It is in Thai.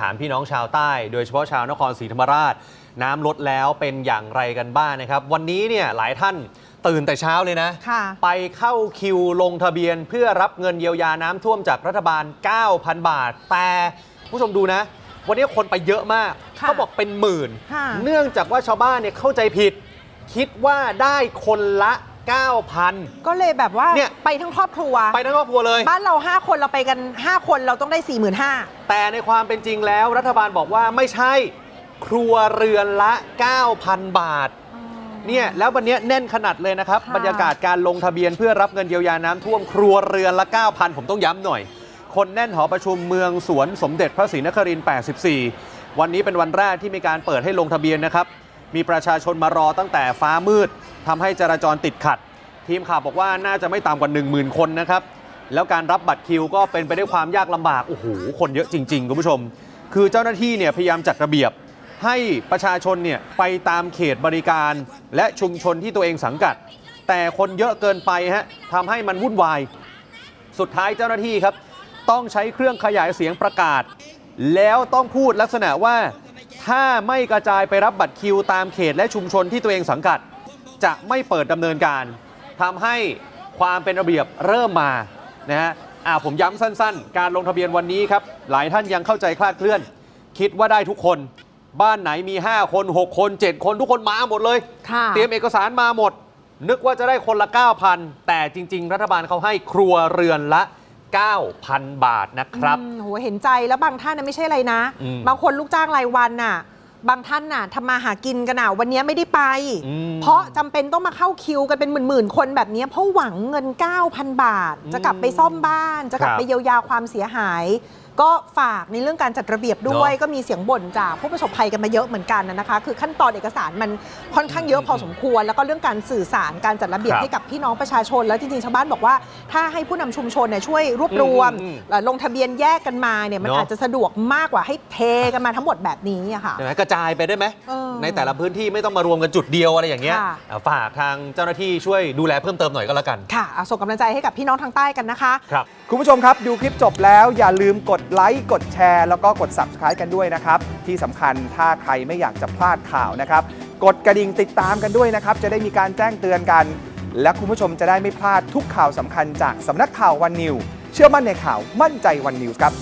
ถามพี่น้องชาวใต้ โดยเฉพาะชาวนครศรีธรรมราช น้ำลดแล้วเป็นอย่างไรกันบ้างนะครับ วันนี้เนี่ยหลายท่านตื่นแต่เช้าเลยนะค่ะไปเข้าคิวลงทะเบียนเพื่อรับเงินเยียวยาน้ำท่วมจากรัฐบาล 9,000 บาท แต่ผู้ชมดูนะ วันนี้คนไปเยอะมากค่ะเขาบอกเป็นหมื่นค่ะเนื่องจากว่าชาวบ้านเนี่ยเข้าใจผิด คิดว่าได้คนละ 9,000 ก็เลยแบบว่าเนี่ย ไปทั้งครอบครัว ไปทั้งครอบครัวเลย บ้านเรา 5 คนเราไปกัน 5 คนเราต้องได้ 4 5 0 0 0 แต่ในความเป็นจริงแล้วรัฐบาลบอกว่าไม่ใช่ ครัวเรือนละ 9,000 บาท เนี่ยแล้ววันนี้แน่นขนาดเลยนะครับ ค่ะ บรรยากาศการลงทะเบียนเพื่อรับเงินเยียวยาน้ำท่วมครัวเรือนละ 9,000 ผมต้องย้ำหน่อย คนแน่นหอประชุมเมืองสวนสมเด็จพระศรีนครินทร์84 วันนี้เป็นวันแรกที่มีการเปิดให้ลงทะเบียนนะครับ มีประชาชนมารอตั้งแต่ฟ้ามืด ทำให้จราจรติดขัด ทีมข่าวบอกว่าน่าจะไม่ต่ำกว่า 10,000 คนนะครับ แล้วการรับบัตรคิวก็เป็นไปด้วยความยากลำบาก โอ้โห คนเยอะจริง ๆ คุณผู้ชม คือเจ้าหน้าที่เนี่ยพยายามจัดระเบียบ ให้ประชาชนเนี่ยไปตามเขตบริการ และชุมชนที่ตัวเองสังกัด แต่คนเยอะเกินไปฮะทำให้มันวุ่นวาย สุดท้ายเจ้าหน้าที่ครับ ต้องใช้เครื่องขยายเสียงประกาศ แล้วต้องพูดลักษณะว่าถ้าไม่กระจายไปรับบัตรคิวตามเขตและชุมชนที่ตัวเองสังกัด จะไม่เปิดดำเนินการ ทำให้ความเป็นระเบียบเริ่มมานะฮะอ่าผมย้ำสั้นๆ การลงทะเบียนวันนี้ครับ หลายท่านยังเข้าใจคลาดเคลื่อน คิดว่าได้ทุกคน บ้านไหนมี 5 คน 6 คน 7 คนทุกคนมาหมดเลย ค่ะ เตรียมเอกสารมาหมด นึกว่าจะได้คนละ 9,000 แต่จริง ๆ รัฐบาลเขาให้ครัวเรือนละ 9,000 บาทนะครับ อืมโหเห็นใจแล้วบางท่านน่ะไม่ใช่อะไรนะ อืมบางคนลูกจ้างรายวันน่ะ บางท่านน่ะทำมาหากินกันน่ะวันนี้ไม่ได้ไป อืม เพราะจำเป็นต้องมาเข้าคิวกันเป็นหมื่นๆคนแบบนี้เพราะหวังเงิน 9,000 บาท จะกลับไปซ่อมบ้าน จะกลับครับไปเยียวยาความเสียหาย ก็ฝากในเรื่องการจัดระเบียบด้วย เนอะ ก็มีเสียงบ่นจากผู้ประสบภัยกันมาเยอะเหมือนกันนะคะ คือขั้นตอนเอกสารมันค่อนข้างเยอะพอสมควร แล้วก็เรื่องการสื่อสารการจัดระเบียบครับให้กับพี่น้องประชาชน แล้วจริงๆชาวบ้านบอกว่า ถ้าให้ผู้นำชุมชนเนี่ยช่วยรวบรวมอืมอืมเอ่อลงทะเบียนแยกกันมาเนี่ยมันเนอะ อาจจะสะดวกมากกว่าให้เทกันมาทั้งหมดแบบนี้อะค่ะ ใช่ไหมกระจายไปได้ไหม เออ ในแต่ละพื้นที่ไม่ต้องมารวมกันจุดเดียวอะไรอย่างเงี้ยค่ะ อ่าฝากทางเจ้าหน้าที่ช่วยดูแลเพิ่มเติมหน่อยก็แล้วกัน ค่ะเอาส่งกำลังใจให้กับพี่น้องทางใต้กันนะคะ ครับ คุณผู้ชมครับ ดูคลิปจบแล้วอย่าลืมกดไลค์กดแชร์ แล้วก็กด Subscribe กันด้วยนะครับ ที่สำคัญถ้าใครไม่อยากจะพลาดข่าวนะครับ กดกระดิ่งติดตามกันด้วยนะครับ จะได้มีการแจ้งเตือนกัน และคุณผู้ชมจะได้ไม่พลาดทุกข่าวสำคัญจากสำนักข่าววันนิว เชื่อมั่นในข่าวมั่นใจวันนิวครับ